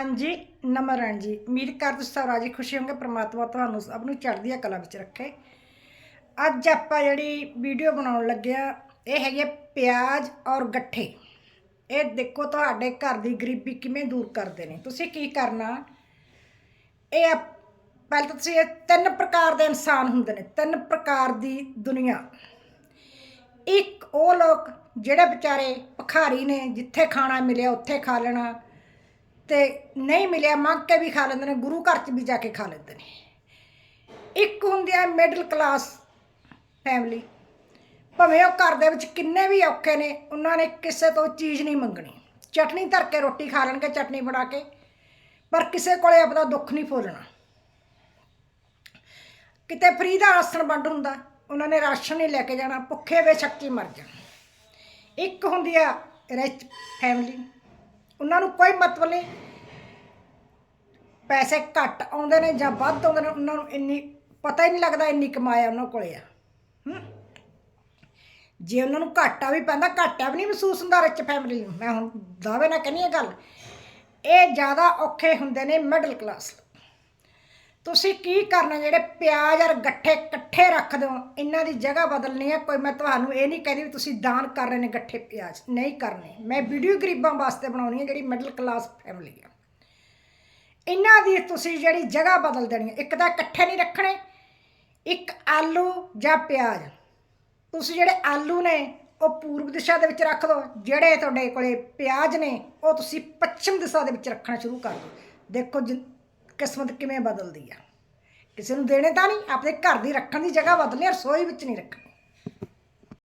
ਹਾਂਜੀ ਨਮਰਨ ਜੀ ਉਮੀਦ ਕਰ ਤੁਸੀਂ ਸਭ ਰਾਜੀ ਖੁਸ਼ੀ ਹੋਗੇ ਪ੍ਰਮਾਤਮਾ ਤੁਹਾਨੂੰ ਸਭ ਨੂੰ ਚੜ੍ਹਦੀ ਕਲਾ ਵਿੱਚ ਰੱਖੇ। ਅੱਜ ਆਪਾਂ ਜਿਹੜੀ ਵੀਡੀਓ ਬਣਾਉਣ ਲੱਗਿਆ ਇਹ ਹੈਗੇ ਪਿਆਜ਼ ਔਰ ਗੱਠੇ। ਇਹ ਦੇਖੋ ਤੁਹਾਡੇ ਘਰ ਦੀ ਗਰੀਬੀ ਕਿਵੇਂ ਦੂਰ ਕਰਦੇ ਨੇ। ਤੁਸੀਂ ਕੀ ਕਰਨਾ? ਇਹ ਆਪ- ਪਹਿਲਾਂ ਤੁਸੀਂ ਇਹ ਤਿੰਨ ਪ੍ਰਕਾਰ ਦੇ ਇਨਸਾਨ ਹੁੰਦੇ ਨੇ, ਤਿੰਨ ਪ੍ਰਕਾਰ ਦੀ ਦੁਨੀਆ। ਇੱਕ ਉਹ ਲੋਕ ਜਿਹੜੇ ਵਿਚਾਰੇ ਭਖਾਰੀ ਨੇ, ਜਿੱਥੇ ਖਾਣਾ ਮਿਲਿਆ ਉੱਥੇ ਖਾ ਲੈਣਾ। ਤੇ ਨਹੀਂ ਮਿਲਿਆ, ਮੰਗ ਕੇ ਵੀ ਖਾ ਲੈਂਦੇ ਨੇ, ਗੁਰੂ ਘਰ 'ਚ ਵੀ ਜਾ ਕੇ ਖਾ ਲੈਂਦੇ ਨੇ। ਇੱਕ ਹੁੰਦੀ ਹੈ ਮਿਡਲ ਕਲਾਸ ਫੈਮਿਲੀ ਭਾਵੇਂ ਉਹ ਘਰ ਦੇ ਵਿੱਚ ਕਿੰਨੇ ਵੀ ਔਖੇ ਨੇ, ਉਹਨਾਂ ਨੇ ਕਿਸੇ ਤੋਂ ਚੀਜ਼ ਨਹੀਂ ਮੰਗਣੀ। ਚਟਨੀ ਧਰ ਕੇ ਰੋਟੀ ਖਾ ਲੈਣਗੇ ਚਟਨੀ ਬਣਾ ਕੇ, ਪਰ ਕਿਸੇ ਕੋਲੇ ਆਪਦਾ ਦੁੱਖ ਨਹੀਂ ਫੋਲਣਾ ਕਿਤੇ ਫਰੀ ਦਾ ਰਾਸ਼ਨ ਵੰਡ ਹੁੰਦਾ, ਉਹਨਾਂ ਨੇ ਰਾਸ਼ਨ ਨਹੀਂ ਲੈ ਕੇ ਜਾਣਾ, ਭੁੱਖੇ ਬੇਸ਼ੱਕੀ ਮਰ ਜਾਣ। ਇੱਕ ਹੁੰਦੀ ਆ ਰਿਚ ਫੈਮਿਲੀ ਉਹਨਾਂ ਨੂੰ ਕੋਈ ਮਤਲਬ ਨਹੀਂ। ਪੈਸੇ ਘੱਟ ਆਉਂਦੇ ਨੇ ਜਾਂ ਵੱਧ ਆਉਂਦੇ ਨੇ, ਉਹਨਾਂ ਨੂੰ ਇੰਨੀ ਪਤਾ ਹੀ ਨਹੀਂ ਲੱਗਦਾ ਇੰਨੀ ਕਮਾਇਆ ਉਹਨਾਂ ਕੋਲੇ ਆ। ਹਮ? ਜੇ ਉਹਨਾਂ ਨੂੰ ਘਾਟਾ ਵੀ ਪੈਂਦਾ, ਘਾਟਾ ਵੀ ਨਹੀਂ ਮਹਿਸੂਸ ਹੁੰਦਾ ਰਿਚ ਫੈਮਿਲੀ ਨੂੰ। ਮੈਂ ਹੁਣ ਦਾਅਵੇ ਨਾਲ ਕਹਿੰਦੀ ਇਹ ਗੱਲ। ਇਹ ਜ਼ਿਆਦਾ ਔਖੇ ਹੁੰਦੇ ਨੇ ਮਿਡਲ ਕਲਾਸ ਤੁਸੀਂ ਕੀ ਕਰਨਾ ਜਿਹੜੇ ਪਿਆਜ਼ ਔਰ ਗੱਠੇ ਇਕੱਠੇ ਰੱਖ ਦਿਓ? ਇਹਨਾਂ ਦੀ ਜਗ੍ਹਾ ਬਦਲਣੀ ਹੈ। ਕੋਈ ਮੈਂ ਤੁਹਾਨੂੰ ਇਹ ਨਹੀਂ ਕਹਿੰਦੀ ਵੀ ਤੁਸੀਂ ਦਾਨ ਕਰ ਰਹੇ ਨੇ ਗੱਠੇ ਪਿਆਜ਼। ਨਹੀਂ ਕਰਨੇ। ਮੈਂ ਵੀਡੀਓ ਗਰੀਬਾਂ ਵਾਸਤੇ ਬਣਾਉਣੀ ਹੈ, ਜਿਹੜੀ ਮਿਡਲ ਕਲਾਸ ਫੈਮਿਲੀ ਆ। ਇਹਨਾਂ ਦੀ ਤੁਸੀਂ ਜਿਹੜੀ ਜਗ੍ਹਾ ਬਦਲ ਦੇਣੀ ਹੈ। ਇੱਕ ਤਾਂ ਇਕੱਠੇ ਨਹੀਂ ਰੱਖਣੇ। ਇੱਕ ਆਲੂ ਜਾਂ ਪਿਆਜ਼। ਤੁਸੀਂ ਜਿਹੜੇ ਆਲੂ ਨੇ, ਉਹ ਪੂਰਬ ਦਿਸ਼ਾ ਦੇ ਵਿੱਚ ਰੱਖ ਦਿਓ। ਜਿਹੜੇ ਤੁਹਾਡੇ ਕੋਲੇ ਪਿਆਜ਼ ਨੇ, ਉਹ ਤੁਸੀਂ ਪੱਛਮ ਦਿਸ਼ਾ ਦੇ ਵਿੱਚ ਰੱਖਣਾ ਸ਼ੁਰੂ ਕਰ ਦਿਓ। ਦੇਖੋ ਜਿ- ਕਿਸਮਤ ਕਿਵੇਂ ਬਦਲਦੀ ਆ? ਕਿਸੇ ਨੂੰ ਦੇਣੇ ਤਾਂ ਨਹੀਂ, ਆਪਣੇ ਘਰ ਦੀ ਰੱਖਣ ਦੀ ਜਗ੍ਹਾ ਬਦਲਣੀ ਰਸੋਈ ਵਿੱਚ ਨਹੀਂ ਰੱਖਣੀ।